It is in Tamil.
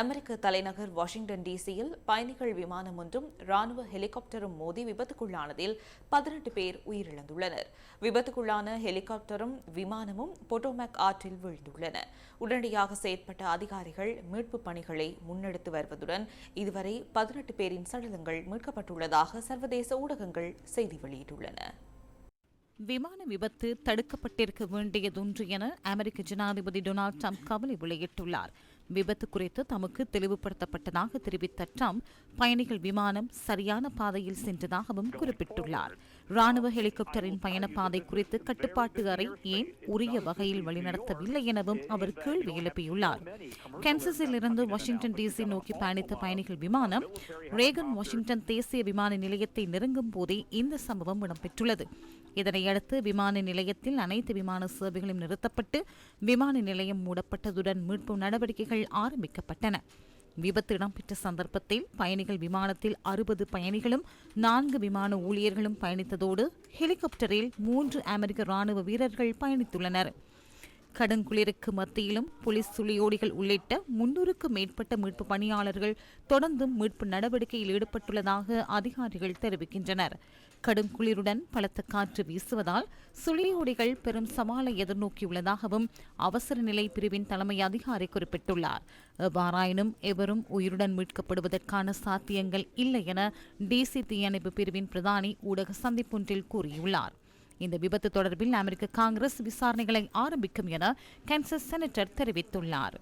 அமெரிக்க தலைநகர் வாஷிங்டன் டிசியில் பயணிகள் விமானம் ஒன்றும் ராணுவ ஹெலிகாப்டரும் மோதி விபத்துக்குள்ளானதில் பதினெட்டு பேர் உயிரிழந்துள்ளனர். விபத்துக்குள்ளான ஹெலிகாப்டரும் விமானமும் பொட்டோமேக் ஆற்றில் வீழ்ந்துள்ளன. உடனடியாக செயற்பட்ட அதிகாரிகள் மீட்பு பணிகளை முன்னெடுத்து வருவதுடன் இதுவரை பதினெட்டு பேரின் சடலங்கள் மீட்கப்பட்டுள்ளதாக சர்வதேச ஊடகங்கள் செய்தி வெளியிட்டுள்ளன. விமான விபத்து தடுக்கப்பட்டிருக்க வேண்டியதொன்று என அமெரிக்க ஜனாதிபதி டொனால்ட் ட்ரம்ப் கவலை வெளியிட்டுள்ளார். விபத்து குறித்து தமக்கு தெளிவுபடுத்தப்பட்டதாக தெரிவித்த ட்ரம்ப் பயணிகள் விமானம் சரியான பாதையில் சென்றதாகவும் குறிப்பிட்டுள்ளார். ராணுவ ஹெலிகாப்டரின் பயணப்பாதை குறித்து கட்டுப்பாட்டு அறை ஏன் உரிய வகையில் வழிநடத்தவில்லை எனவும் அவர் கேள்வி எழுப்பியுள்ளார். கென்சஸில் இருந்து வாஷிங்டன் டிசி நோக்கி பயணித்த பயணிகள் விமானம் ரேகன் வாஷிங்டன் தேசிய விமான நிலையத்தை நெருங்கும் போதே இந்த சம்பவம் இடம்பெற்றுள்ளது. இதனையடுத்து விமான நிலையத்தில் அனைத்து விமான சேவைகளும் நிறுத்தப்பட்டு விமான நிலையம் மூடப்பட்டதுடன் மீட்பு நடவடிக்கைகள் ஆரம்பிக்கப்பட்டன. விபத்து இடம்பெற்ற சந்தர்ப்பத்தில் பயணிகள் விமானத்தில் அறுபது பயணிகளும் நான்கு விமான ஊழியர்களும் பயணித்ததோடு ஹெலிகாப்டரில் மூன்று அமெரிக்க ராணுவ வீரர்கள் பயணித்துள்ளனர். கடுங்குளிருக்கு மத்தியிலும் போலீஸ் சுழியோடிகள் உள்ளிட்ட முன்னூறுக்கும் மேற்பட்ட மீட்பு பணியாளர்கள் தொடர்ந்தும் மீட்பு நடவடிக்கையில் ஈடுபட்டுள்ளதாக அதிகாரிகள் தெரிவிக்கின்றனர். கடும் குளிருடன் பலத்த காற்று வீசுவதால் சுழியோடிகள் பெரும் சவாலை எதிர்நோக்கியுள்ளதாகவும் அவசர நிலை பிரிவின் தலைமை அதிகாரி குறிப்பிட்டுள்ளார். எவ்வாறாயினும் எவரும் உயிருடன் மீட்கப்படுவதற்கான சாத்தியங்கள் இல்லை என டிசி தீயணைப்பு பிரிவின் பிரதானி ஊடக சந்திப்பொன்றில் கூறியுள்ளார். இந்த விபத்து தொடர்பில் அமெரிக்க காங்கிரஸ் விசாரணைகளை ஆரம்பிக்கும் என கன்சஸ் செனட்டர் தெரிவித்துள்ளார்.